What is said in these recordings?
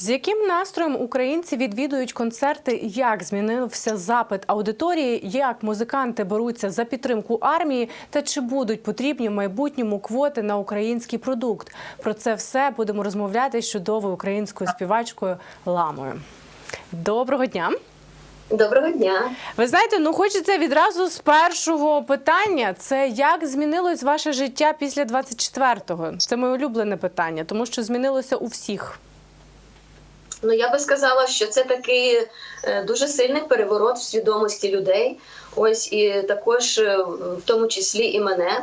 З яким настроєм українці відвідують концерти? Як змінився запит аудиторії? Як музиканти беруться за підтримку армії? Та чи будуть потрібні в майбутньому квоти на український продукт? Про це все будемо розмовляти з чудовою українською співачкою Ламою. Доброго дня! Доброго дня. Ви знаєте, ну хочеться відразу з першого питання. Це як змінилось ваше життя після 24-го? Це моє улюблене питання, тому що змінилося у всіх. Ну я би сказала, що це такий е, дуже сильний переворот в свідомості людей. Ось і також е, в тому числі і мене.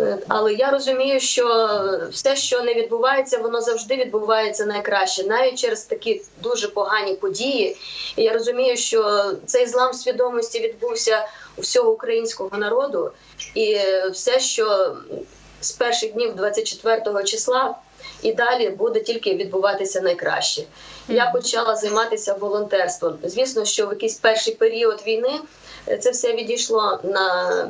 Е, Але я розумію, що все, що не відбувається, воно завжди відбувається найкраще, навіть через такі дуже погані події. І я розумію, що цей злам свідомості відбувся у всього українського народу, і все, що з перших днів 24 числа і далі буде тільки відбуватися найкраще. Я почала займатися волонтерством. Звісно, що в якийсь перший період війни е, це все відійшло на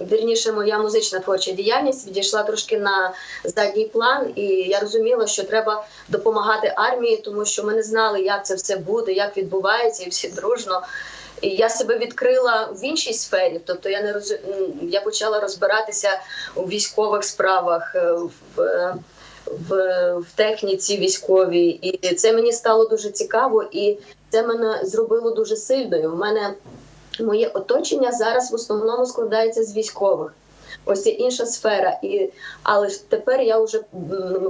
вірніше, моя музична творча діяльність відійшла трошки на задній план, і я розуміла, що треба допомагати армії, тому що ми не знали, як це все буде, як відбувається, і всі дружно. І я себе відкрила в іншій сфері, тобто я не роз... я почала розбиратися у військових справах, е, в, е, в, в техніці військовій, і це мені стало дуже цікаво, і це мене зробило дуже сильною. У мене моє оточення зараз в основному складається з військових. Ось це інша сфера, і але тепер я вже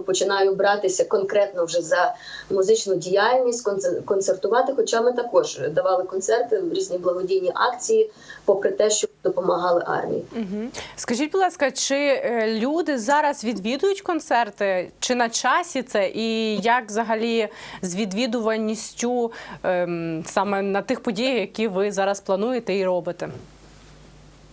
починаю братися конкретно вже за музичну діяльність, конце- концертувати. Хоча ми також давали концерти в різні благодійні акції, попри те, що допомагали армії. Угу. Скажіть, будь ласка, чи е, люди зараз відвідують концерти? Чи на часі це? І як взагалі з відвідуваністю ем, саме на тих подіях, які ви зараз плануєте і робите?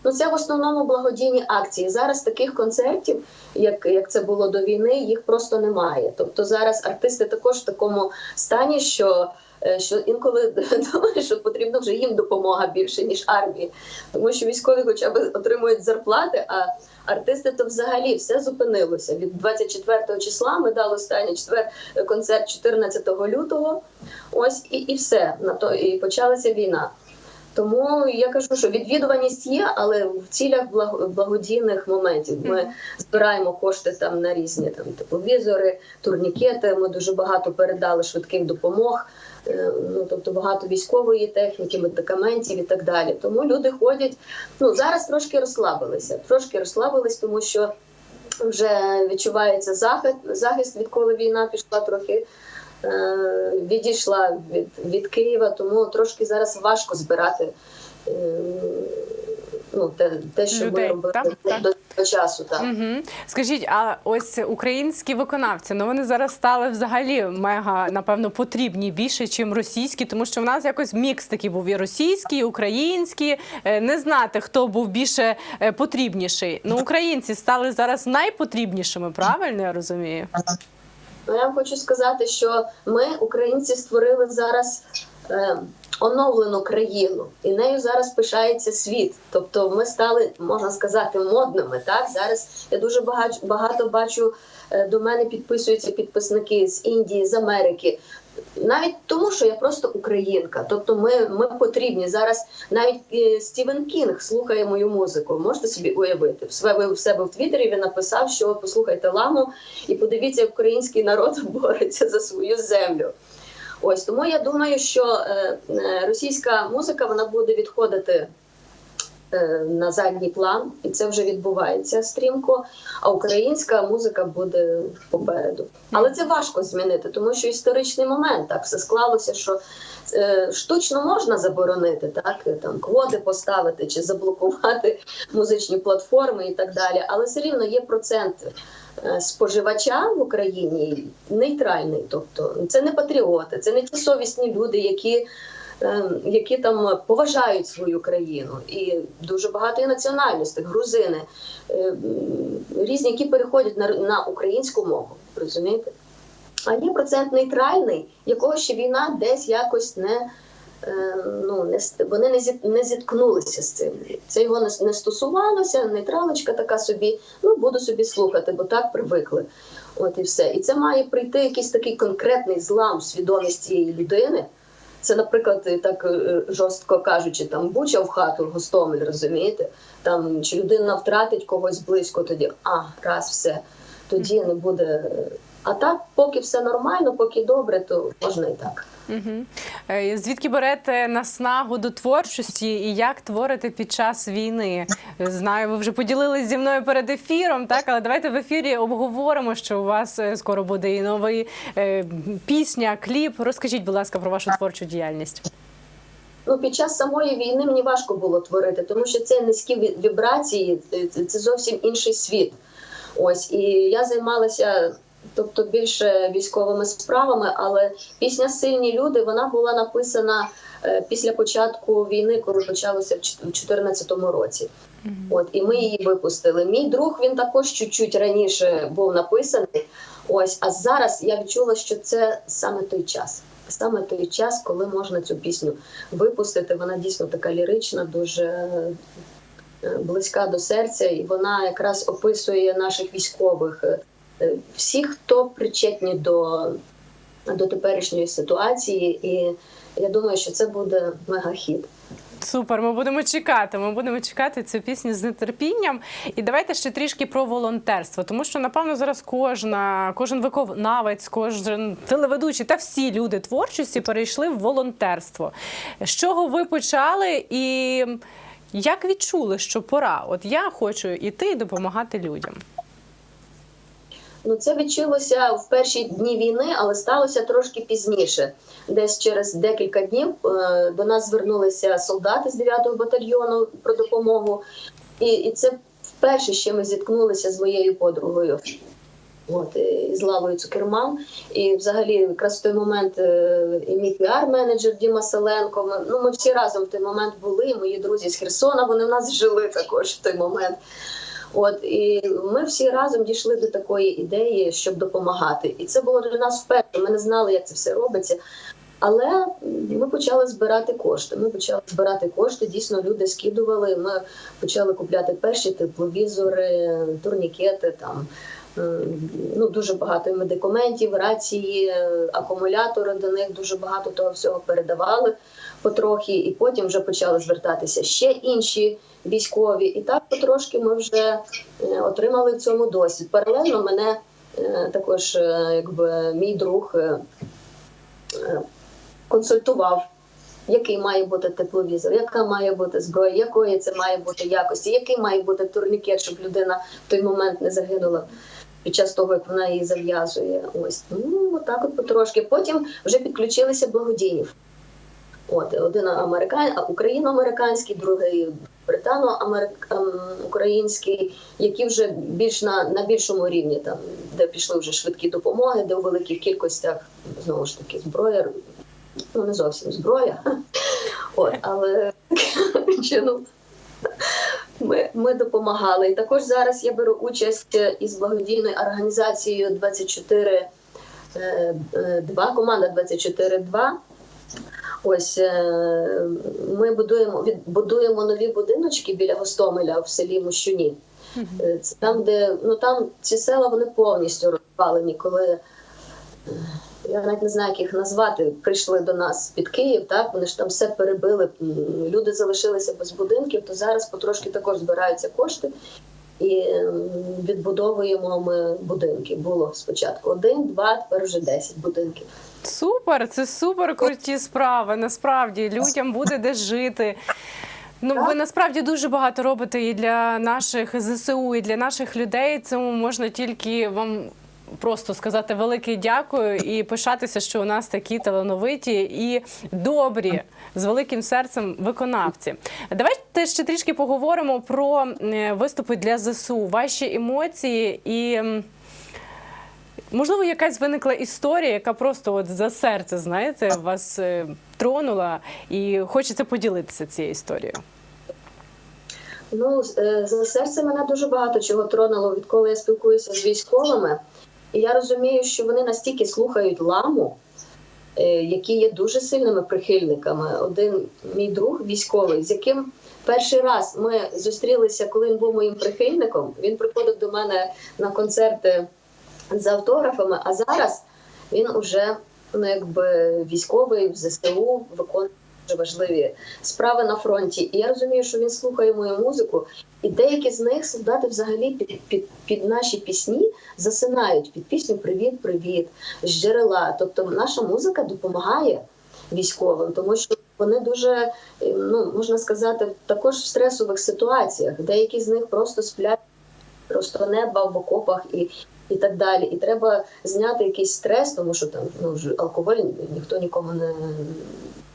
Ну, це в основному благодійні акції. Зараз таких концертів, як, як це було до війни, їх просто немає. Тобто зараз артисти також в такому стані, що, що інколи думаю, що потрібно вже їм допомога більше, ніж армії. Тому що військові хоча б отримують зарплати, а артисти то взагалі все зупинилося. Від 24 числа ми дали останній четвер концерт 14 лютого. Ось і, і все. На то і почалася війна. Тому я кажу, що відвідуваність є, але в цілях благо- благодійних моментів ми збираємо кошти там на різні там тепловізори, турнікети. Ми дуже багато передали швидких допомог. е, Ну тобто багато військової техніки, медикаментів і так далі. Тому люди ходять. Ну зараз трошки розслабилися, трошки розслабились, тому що вже відчувається захист, захист, відколи війна пішла трохи. Е, Відійшла від, від Києва, тому трошки зараз важко збирати е, ну, те, те що Людей, ми робили так, так. до цього часу. Так. Угу. Скажіть, а ось українські виконавці, ну вони зараз стали взагалі мега, напевно, потрібні більше, ніж російські, тому що в нас якось мікс такий був і російський, і український. Е, Не знати, хто був більше потрібніший. Ну, українці стали зараз найпотрібнішими, правильно я розумію? Ну, я вам хочу сказати, що ми, українці, створили зараз е, оновлену країну, і нею зараз пишається світ. Тобто, ми стали, можна сказати, модними. Так зараз я дуже багато, багато бачу. е, До мене підписуються підписники з Індії, з Америки. Навіть тому, що я просто українка, тобто ми, ми потрібні зараз. Навіть е, Стівен Кінг слухає мою музику. Можете собі уявити в себе в себе в Твіттері Він написав, що послухайте ламу і подивіться, як український народ бореться за свою землю. Ось тому я думаю, що е, е, російська музика вона буде відходити на задній план, і це вже відбувається стрімко. А українська музика буде попереду. Але це важко змінити, тому що історичний момент так все склалося, що е, штучно можна заборонити, так е, там квоти поставити чи заблокувати музичні платформи і так далі. Але все рівно є процент е, споживача в Україні нейтральний. Тобто це не патріоти, це не ті совісні люди, які. Е, Які там поважають свою країну, і дуже багато і національностей, грузини е, різні, які переходять на, на українську мову, розумієте? А є процент нейтральний, якого ще війна десь якось не е, ну не вони не зіт, не зіткнулися з цим. Це його не, не стосувалося. Нейтралочка така собі. Ну буду собі слухати, бо так привикли. От і все. І це має прийти якийсь такий конкретний злам свідомість цієї людини. Це, наприклад, е, так е, жорстко кажучи, там буча в хату, Гостомель, розумієте? Там чи людина втратить когось близько, тоді а, раз все, тоді не буде. Е, А так, поки все нормально, поки добре, то можна і так. Угу. Звідки берете наснагу до творчості і як творите під час війни? Знаю, ви вже поділились зі мною перед ефіром, так але давайте в ефірі обговоримо, що у вас е, скоро буде і новий е, пісня, кліп. Розкажіть, будь ласка, про вашу творчу діяльність. Ну, під час самої війни мені важко було творити, тому що це низькі ві- вібрації, це зовсім інший світ. Ось і я займалася, тобто більше військовими справами, але пісня Сильні люди вона була написана е, після початку війни, коли почалося в 2014 році. От і ми її випустили. Мій друг він також чуть-чуть раніше був написаний. Ось, а зараз я відчула, що це саме той час. Саме той час, коли можна цю пісню випустити. Вона дійсно така лірична, дуже е, близька до серця, і вона якраз описує наших військових, е, хто причетні до, до теперішньої ситуації. І я думаю, що це буде мегахіт. Супер, ми будемо чекати. Ми будемо чекати цю пісню з нетерпінням. І давайте ще трішки про волонтерство, тому що напевно зараз кожна, кожен виконавець, кожен телеведучий та всі люди творчості перейшли в волонтерство. З чого ви почали і як відчули, що пора? От я хочу іти і допомагати людям. Ну, це відчулося в перші дні війни, але сталося трошки пізніше. Десь через декілька днів е, до нас звернулися солдати з 9-го батальйону про допомогу. І, і це вперше ще ми зіткнулися з моєю подругою. От, і з Лавою Цукерман. І взагалі, якраз в той момент е, і мій піар-менеджер Діма Селенко. Ми, ну, ми всі разом в той момент були. Мої друзі з Херсона, вони в нас жили також в той момент. От і ми всі разом дійшли до такої ідеї, щоб допомагати. І це було для нас вперше. Ми не знали, як це все робиться. Але ми почали збирати кошти. Ми почали збирати кошти. Дійсно, люди скидували. Ми почали купляти перші тепловізори, турнікети там. Ну, дуже багато медикаментів, рації, акумулятори до них дуже багато того всього передавали потрохи, і потім вже почали звертатися ще інші військові. І так потрошки ми вже е, отримали в цьому досвід. Паралельно мене е, також, е, якби мій друг консультував. Який має бути тепловізор, яка має бути зброя, якої це має бути якості, який має бути турнікет, щоб людина в той момент не загинула під час того, як вона її зав'язує. Ось ну отак, от потрошки. Потім вже підключилися благодійні. От один американ, україно-американський, другий британо-український, які вже більш на, на більшому рівні, там де пішли вже швидкі допомоги, де у великих кількостях знову ж таки зброя. Ну не зовсім зброя, от але чином ми, ми допомагали. І також зараз я беру участь із благодійною організацією 24 е, е, 2, команда 24-2. Ось е, ми будуємо від- будуємо нові будиночки біля Гостомеля в селі Мощуні. Е, Це там, де ну там ці села вони повністю розпалені, коли е, я навіть не знаю, як їх назвати, прийшли до нас під Київ, так вони ж там все перебили. Люди залишилися без будинків, то зараз потрошки також збираються кошти. І ем, відбудовуємо ми будинки. Було спочатку один, два, тепер вже десять будинків. Супер, це супер круті справи. Насправді людям буде де жити. Ну, ви насправді дуже багато робите і для наших ЗСУ, і для наших людей. Цьому можна тільки вам просто сказати велике дякую і пишатися, що у нас такі талановиті і добрі з великим серцем виконавці. Давайте ще трішки поговоримо про е, виступи для ЗСУ, ваші емоції і. Можливо, якась виникла історія, яка просто от за серце, знаєте, вас е, тронула, і хочеться поділитися цією історією. Ну, е, за серце мене дуже багато чого тронуло, відколи я спілкуюся з військовими. І я розумію, що вони настільки слухають ламу, які є дуже сильними прихильниками. Один мій друг військовий, з яким перший раз ми зустрілися, коли він був моїм прихильником. Він приходив до мене на концерти з автографами. А зараз він уже ну, якби військовий в ЗСУ виконує дуже важливі справи на фронті. І я розумію, що він слухає мою музику, і деякі з них солдати взагалі під, під, під наші пісні засинають під пісню Привіт, привіт з джерела. Тобто наша музика допомагає військовим, тому що вони дуже е, ну можна сказати, також в стресових ситуаціях. Деякі з них просто сплять просто неба в окопах і. І так далі, і треба зняти якийсь стрес, тому що там ну алкоголь ні- ніхто нікому не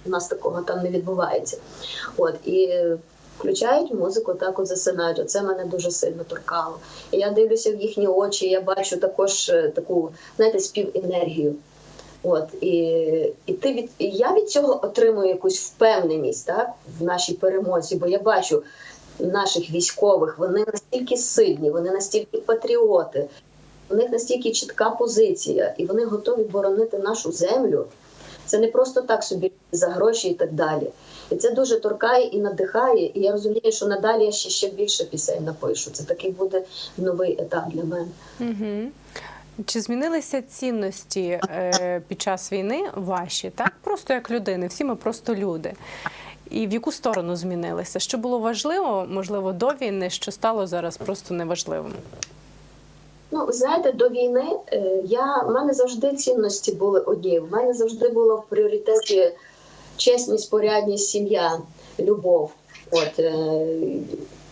у нас такого там не відбувається. От і включають музику, так засинають. Оце мене дуже сильно торкало. І я дивлюся в їхні очі, я бачу також е, таку, знаєте, співенергію. От і, і ти від і я від цього отримую якусь впевненість, так в нашій перемозі, бо я бачу наших військових, вони настільки сильні, вони настільки патріоти, у них настільки чітка позиція, і вони готові боронити нашу землю. Це не просто так собі за гроші і так далі. І це дуже торкає і надихає. І я розумію, що надалі я ще, ще більше пісень напишу. Це такий буде новий етап для мене. Угу. Чи змінилися цінності е, під час війни ваші? Так, просто як людини, всі ми просто люди. І в яку сторону змінилися? Що було важливо, можливо, до війни, що стало зараз просто неважливим? Ну, знаєте, до війни е, я в мене завжди цінності були одні. В мене завжди було в пріоритеті чесність, порядність, сім'я, любов. От е,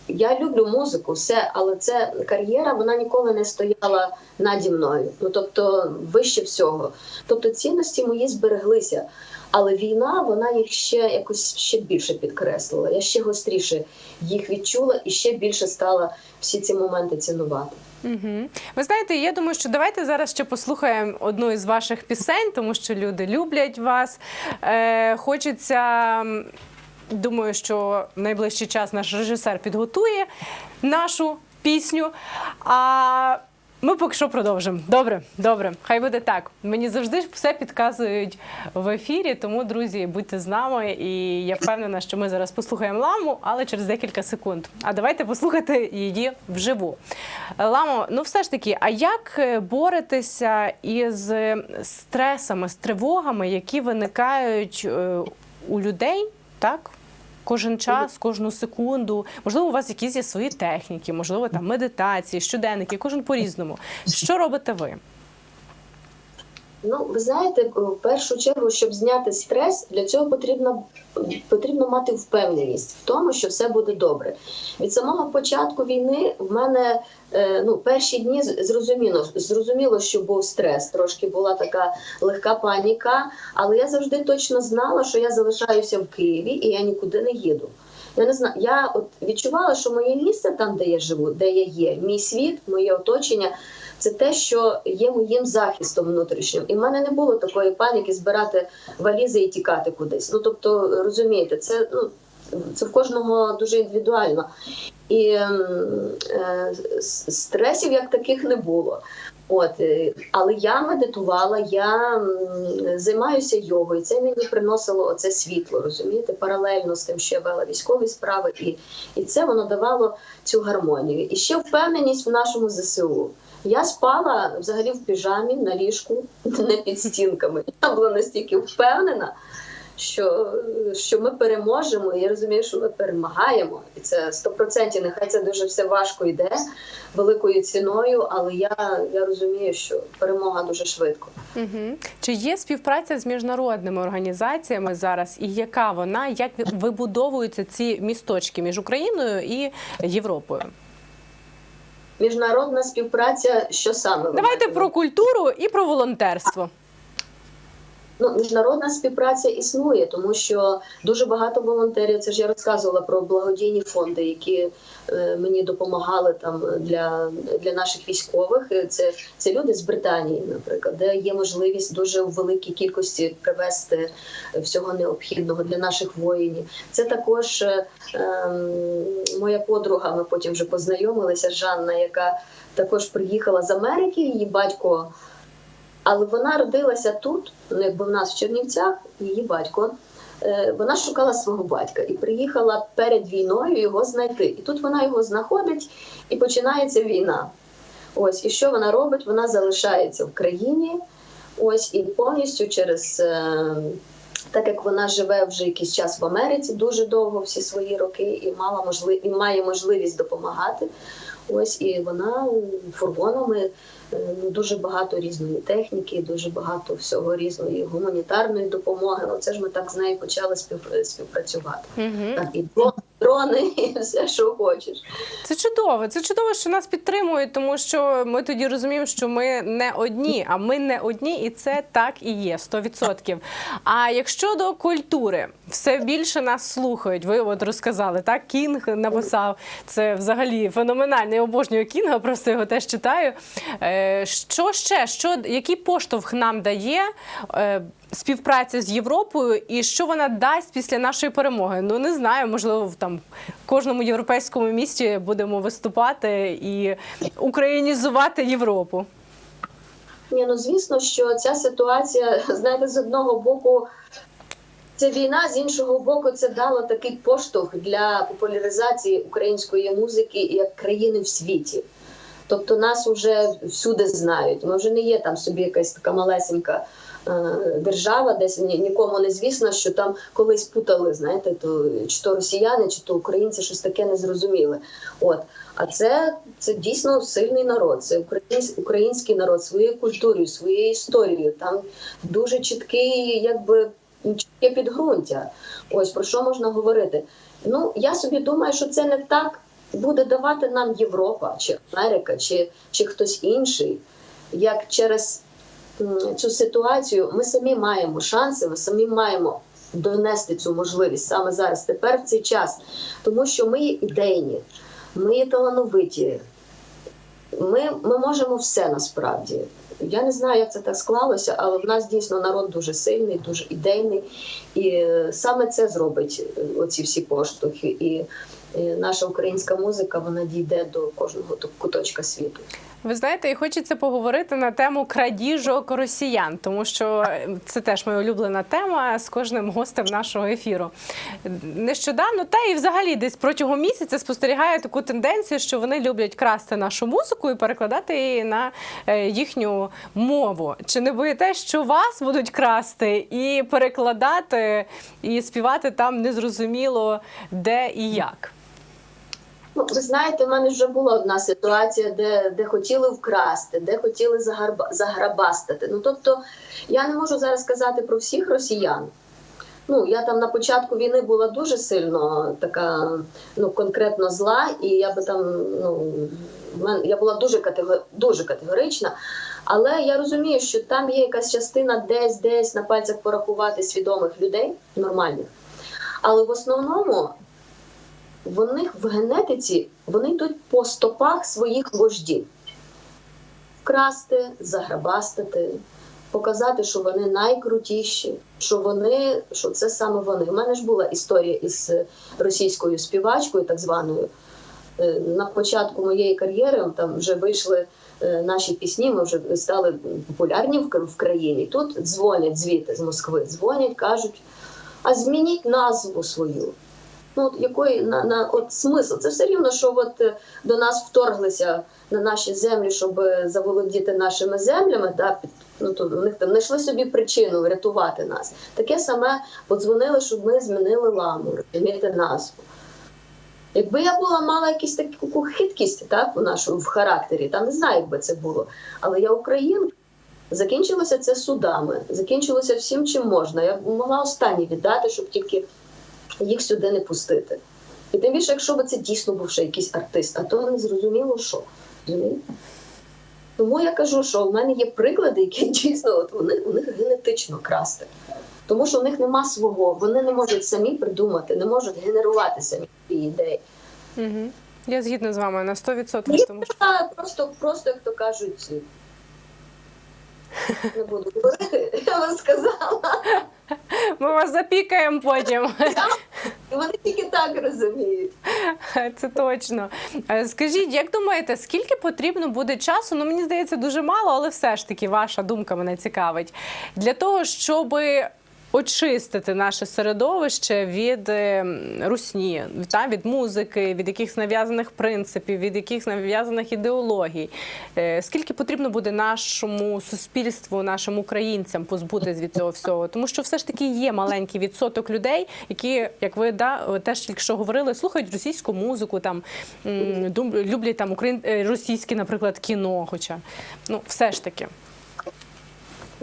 я люблю музику, все, але це кар'єра, вона ніколи не стояла наді мною. Ну тобто, вище всього. Тобто цінності мої збереглися. Але війна, вона їх ще якось ще більше підкреслила. Я ще гостріше їх відчула і ще більше стала всі ці моменти цінувати. Угу. Ви знаєте, я думаю, що давайте зараз ще послухаємо одну із ваших пісень, тому що люди люблять вас. Е, хочеться. Думаю, що найближчий час наш режисер підготує нашу пісню. А ми поки що продовжимо. Добре, добре. Хай буде так. Мені завжди все підказують в ефірі. Тому, друзі, будьте з нами. І я впевнена, що ми зараз послухаємо ламу, але через декілька секунд. А давайте послухати її вживу. Ламо, ну все ж таки, а як е, боретеся із стресами, з тривогами, які виникають е, у людей, так? Кожен час, кожну секунду. Можливо, у вас якісь є свої техніки, можливо, там медитації, щоденники, кожен по-різному. Що робите ви? Ну, ви знаєте, в першу чергу, щоб зняти стрес, для цього потрібно потрібно мати впевненість в тому, що все буде добре. Від самого початку війни в мене е, ну, перші дні зрозуміло, зрозуміло, що був стрес. Трошки була така легка паніка, але я завжди точно знала, що я залишаюся в Києві і я нікуди не їду. Я не знаю, я от відчувала, що моє місце там, де я живу, де я є, мій світ, моє оточення. Це те, що є моїм захистом внутрішнім, і в мене не було такої паніки збирати валізи і тікати кудись. Ну тобто, розумієте, це ну це в кожного дуже індивідуально. І ем, е, стресів як таких не було. От, е, але я медитувала, я займаюся йогою. Це мені приносило оце світло, розумієте, паралельно з тим, що я вела військові справи, і, і це воно давало цю гармонію. І ще впевненість в нашому ЗСУ. Я спала взагалі в піжамі на ліжку, не під стінками. Я була настільки впевнена, що, що ми переможемо. І я розумію, що ми перемагаємо. І це 100%. Нехай це дуже все важко йде великою ціною, але я, я розумію, що перемога дуже швидко. Угу. Чи є співпраця з міжнародними організаціями зараз, і яка вона, як вибудовуються ці місточки між Україною і Європою? Міжнародна співпраця, що саме Давайте про культуру і про волонтерство. Ну, міжнародна співпраця існує, тому що дуже багато волонтерів. Це ж я розказувала про благодійні фонди, які е, мені допомагали там для, для наших військових. Е, Це, це люди з Британії, наприклад, де є можливість дуже в великій кількості привезти всього необхідного для наших воїнів. Це також е, ем, моя подруга. Ми потім вже познайомилися. Жанна, яка також приїхала з Америки. Її батько. Але вона родилася тут, ну якби в нас в Чернівцях, її батько. е, Вона шукала свого батька і приїхала перед війною його знайти. І тут вона його знаходить, і починається війна. Ось і що вона робить? Вона залишається в країні. Ось і повністю через е, так як вона живе вже якийсь час в Америці, дуже довго всі свої роки, і мала можли, і має можливість допомагати. Ось і вона фургонами дуже багато різної техніки, дуже багато всього різної гуманітарної допомоги. Оце це ж ми так з нею почали співпрацювати. Mm -hmm. Так, і дрони, і все, що хочеш. Це чудово. Це чудово, що нас підтримують, тому що ми тоді розуміємо, що ми не одні, а ми не одні, і це так і є 100%. А якщо до культури все більше нас слухають, ви от розказали, так Кінг написав це взагалі феноменально. Я обожнюю Кінга, просто його теж читаю. Е, Що ще? Що який поштовх нам дає? Співпраця з Європою і що вона дасть після нашої перемоги? Ну не знаю, можливо, там в кожному європейському місті будемо виступати і українізувати Європу. Ні, ну звісно, що ця ситуація, знаєте, з одного боку. Це війна, з іншого боку, це дало такий поштовх для популяризації української музики як країни в світі. Тобто нас вже всюди знають. Ми вже не є там собі якась така малесенька держава, десь ні, нікому не звісно, що там колись путали, знаєте, то чи то росіяни, чи то українці щось таке незрозуміле. От. А це, це дійсно сильний народ. Це українсь- український народ своєю культурою, своєю історією. Там дуже чіткий, якби чітке підґрунтя. Ось про що можна говорити. Ну я собі думаю, що це не так буде давати нам Європа, чи Америка, чи, чи хтось інший, як через цю ситуацію ми самі маємо шанси, ми самі маємо донести цю можливість саме зараз, тепер в цей час, тому що ми є ідейні, ми є талановиті. Ми, ми можемо все насправді. Я не знаю, як це так склалося, але в нас дійсно народ дуже сильний, дуже ідейний, і е, саме це зробить е, оці всі поштовхи. І наша українська музика вона дійде до кожного куточка світу. Ви знаєте, і хочеться поговорити на тему крадіжок росіян, тому що це теж моя улюблена тема з кожним гостем нашого ефіру. Нещодавно, та і взагалі десь протягом місяця спостерігаю таку тенденцію, що вони люблять красти нашу музику і перекладати її на е, їхню мову. Чи не боїтесь, що вас будуть красти і перекладати, і співати там незрозуміло де і як? Ну, ви знаєте, в мене вже була одна ситуація, де, де хотіли вкрасти, де хотіли загарба, заграбастати. Ну тобто, я не можу зараз сказати про всіх росіян. Ну, я там на початку війни була дуже сильно така, ну конкретно зла, і я би там, ну я була дуже катего, дуже категорична. Але я розумію, що там є якась частина десь, десь на пальцях порахувати свідомих людей, нормальних. Але в основному в них в генетиці вони йдуть по стопах своїх вождів. Вкрасти, заграбастити, показати, що вони найкрутіші, що вони, що це саме вони. У мене ж була історія із російською співачкою, так званою. Е, На початку моєї кар'єри там вже вийшли е, наші пісні, ми вже стали популярні в країні. Тут дзвонять звідти з Москви, дзвонять, кажуть, а змініть назву свою. Ну, от якої на, на от смисл? Це все рівно, що от е, до нас вторглися на наші землі, щоб е, заволодіти нашими землями. Да, ну, то в них там знайшли собі причину врятувати нас. Таке саме подзвонили, щоб ми змінили ламу, розумієте, назву. Якби я була мала якусь таку хиткість так, у нашому в характері, там не знаю, як би це було. Але я українка. Закінчилося це судами, закінчилося всім, чим можна. Я могла останні віддати, щоб тільки їх сюди не пустити. І тим більше, якщо б це дійсно був ще якийсь артист, а то не зрозуміло, що. Тому я кажу, що в мене є приклади, які дійсно от вони, у них генетично красти. Тому що у них нема свого, вони не можуть самі придумати, не можуть генерувати самі ідеї. Угу. Я згідна з вами на 100%. Тому що просто, просто як то кажуть, не буду говорити, я вам сказала. ми вас запікаємо потім. Вони тільки так розуміють. Це точно. Е, Скажіть, як думаєте, скільки потрібно буде часу? Ну мені здається, дуже мало, але все ж таки ваша думка мене цікавить для того, щоб очистити наше середовище від е, русні, та, від музики, від якихось нав'язаних принципів, від якихось нав'язаних ідеологій. Е, Скільки потрібно буде нашому суспільству, нашим українцям позбутись від цього всього? Тому що все ж таки є маленький відсоток людей, які, як ви да, теж тільки що говорили, слухають російську музику, там люблять там україн... е, російське, наприклад, кіно. Хоча ну все ж таки.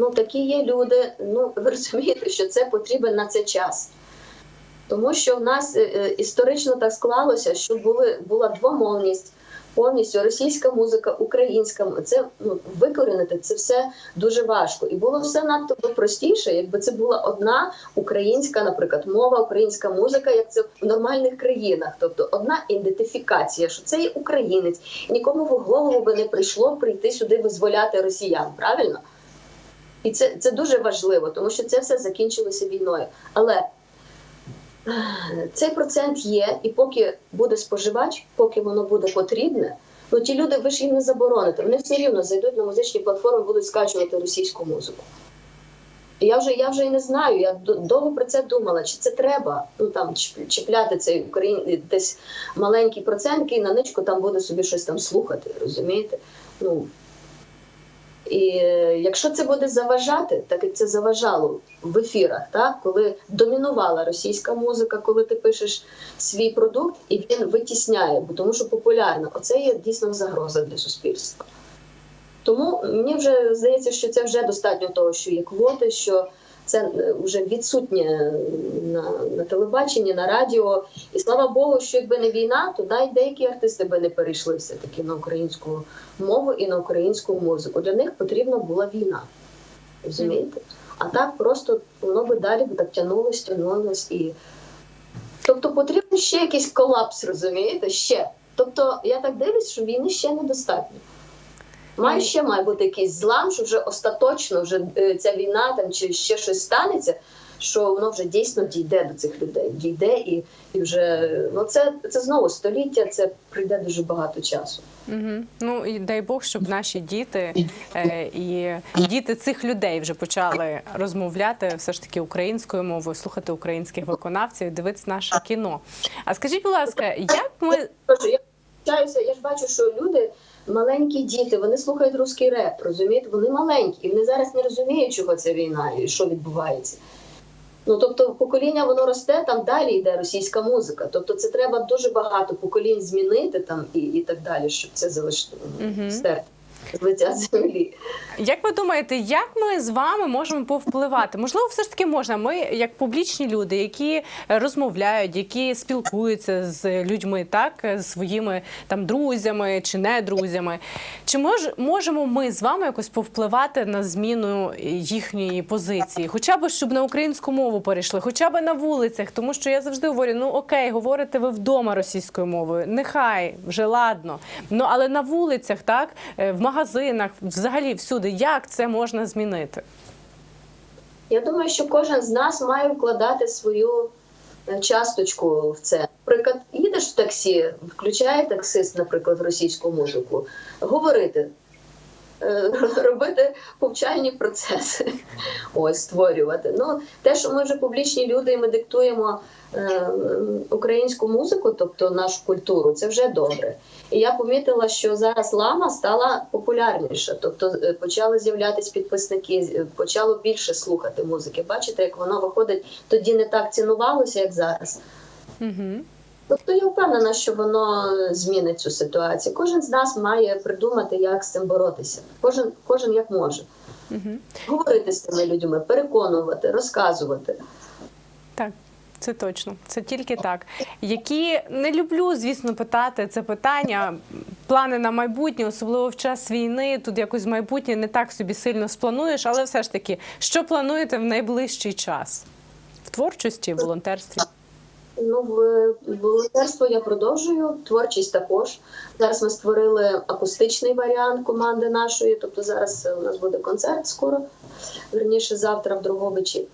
Ну, такі є люди. Ну, ви розумієте, що це потрібен на це час. Тому що в нас е, е, історично так склалося, що були, була двомовність, повністю російська музика, українська це ну, викорінити це все дуже важко. І було все надто простіше, якби це була одна українська, наприклад, мова, українська музика, як це в нормальних країнах. Тобто одна ідентифікація, що це є українець. Нікому в голову би не прийшло прийти сюди визволяти росіян, правильно? І це, це дуже важливо, тому що це все закінчилося війною. Але е, цей процент є, і поки буде споживач, поки воно буде потрібне, ну ті люди, ви ж їм не забороните. Вони все рівно зайдуть на музичні платформи, будуть скачувати російську музику. Я вже я вже і не знаю. Я довго про це думала. Чи це треба ну там чіп- чіпляти цей Україн десь маленький процент, який на ничку там буде собі щось там слухати, розумієте? Ну і е, якщо це буде заважати, так як це заважало в ефірах, так коли домінувала російська музика, коли ти пишеш свій продукт і він витісняє, бо тому що популярно, оце є дійсно загроза для суспільства. Тому мені вже здається, що це вже достатньо того, що є квоти, що це е, вже відсутнє на, на телебаченні, на радіо. І слава Богу, що якби не війна, то навіть деякі артисти би не перейшли все таки на українську мову і на українську музику. Для них потрібна була війна. Розумієте? А так просто воно би далі так тягнулось, тягнулось і. Тобто потрібен ще якийсь колапс, розумієте? Ще. Тобто, я так дивлюсь, що війни ще недостатньо. Має ще має бути якийсь злам, що вже остаточно вже е, ця війна там чи ще щось станеться, що воно вже дійсно дійде до цих людей. Дійде і, і вже ну це, це знову століття, це прийде дуже багато часу. Угу. Ну і дай Бог, щоб наші діти е, і діти цих людей вже почали розмовляти все ж таки українською мовою, слухати українських виконавців, дивитися наше кіно. А скажіть, будь ласка, як ми я я ж бачу, що люди. Маленькі діти, вони слухають русський реп, розумієте? Вони маленькі, і вони зараз не розуміють, чого це війна і що відбувається. Ну тобто, покоління воно росте, там далі йде російська музика. Тобто, це треба дуже багато поколінь змінити там і, і так далі, щоб це залишити Мгм. стерти з землі. Як ви думаєте, як ми з вами можемо повпливати? Можливо, все ж таки можна. Ми, як публічні люди, які розмовляють, які спілкуються з людьми, так з своїми там друзями чи не друзями. Чи мож, можемо ми з вами якось повпливати на зміну їхньої позиції? Хоча б щоб на українську мову перейшли, хоча б на вулицях, тому що я завжди говорю: ну окей, говорите ви вдома російською мовою, нехай вже ладно. Ну але на вулицях, так е, в магазинах, взагалі всюди, як це можна змінити? Я думаю, що кожен з нас має вкладати свою е, часточку в це. Наприклад, їдеш в таксі, включає таксист, наприклад, російську музику, говорити. Е, Робити повчальні процеси, ось створювати. Ну те, що ми вже публічні люди, і ми диктуємо е, українську музику, тобто нашу культуру, це вже добре. І я помітила, що зараз лама стала популярніша, тобто е, почали з'являтися підписники, е, почало більше слухати музики. Бачите, як воно виходить, тоді не так цінувалося, як зараз. Угу. Тобто я впевнена, що воно змінить цю ситуацію. Кожен з нас має придумати, як з цим боротися. Кожен, кожен як може. Угу. Говорити з цими людьми, переконувати, розказувати. Так. Це точно, це тільки так. Які не люблю, звісно, питати це питання. Плани на майбутнє, особливо в час війни. Тут якось майбутнє не так собі сильно сплануєш, але все ж таки, що плануєте в найближчий час? В творчості, в волонтерстві? Ну, в волонтерство я продовжую, творчість також. Зараз ми створили акустичний варіант команди нашої. Тобто зараз е, у нас буде концерт скоро, верніше завтра в Дрогобичі.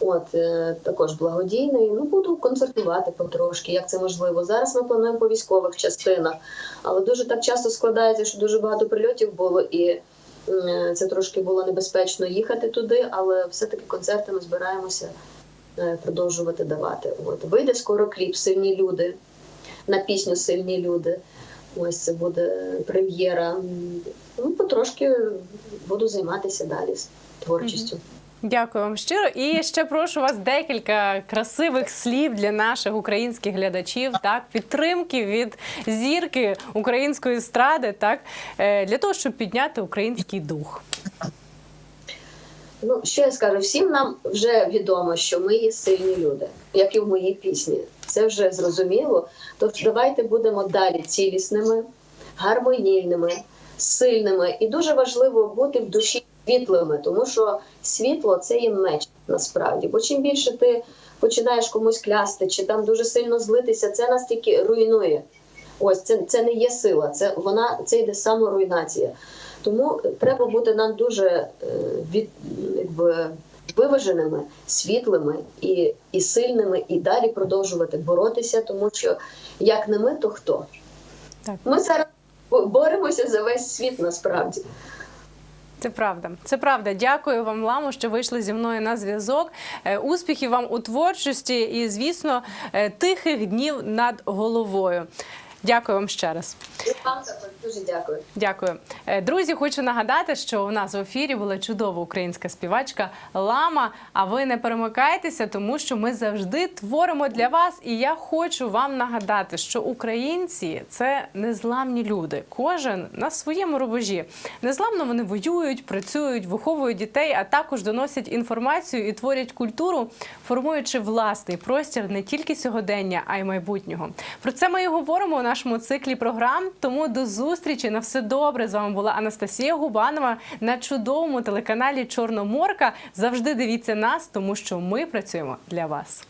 От е, також благодійний. Ну буду концертувати потрошки, як це можливо. Зараз ми плануємо по військових частинах, але дуже так часто складається, що дуже багато прильотів було і. Е, Це трошки було небезпечно їхати туди, але все-таки концерти ми збираємося продовжувати давати. От вийде скоро кліп Сильні люди на пісню Сильні люди. Ось це буде прем'єра. Ну, потрошки буду займатися далі творчістю. Дякую вам щиро. І ще прошу вас декілька красивих слів для наших українських глядачів, так підтримки від зірки української естради, так е, для того, щоб підняти український дух. Ну, що я скажу, всім нам вже відомо, що ми є сильні люди, як і в моїй пісні. Це вже зрозуміло. Тож давайте будемо далі цілісними, гармонійними, сильними. І дуже важливо бути в душі світлими, тому що світло це є меч насправді. Бо чим більше ти починаєш комусь клясти чи там дуже сильно злитися, це нас тільки руйнує. Ось це, це не є сила, це вона це йде саморуйнація. Тому треба бути нам дуже е, від, якби, виваженими, світлими і, і сильними, і далі продовжувати боротися, тому що як не ми, то хто? Так. Ми зараз бо- боремося за весь світ насправді. Це правда. Це правда. Дякую вам, Ламо, що вийшли зі мною на зв'язок. Е, Успіхів вам у творчості і, звісно, е, тихих днів над головою. Дякую вам ще раз. Вам також дуже дякую. Дякую, Е, друзі. Хочу нагадати, що у нас в ефірі була чудова українська співачка Лама. А ви не перемикайтеся, тому що ми завжди творимо для вас. І я хочу вам нагадати, що українці це незламні люди. Кожен на своєму рубежі. Незламно вони воюють, працюють, виховують дітей, а також доносять інформацію і творять культуру, формуючи власний простір не тільки сьогодення, а й майбутнього. Про це ми і говоримо у нашому циклі програм. Тому до зустрічі на все добре. З вами була Анастасія Губанова на чудовому телеканалі Чорноморка. Завжди дивіться нас, тому що ми працюємо для вас.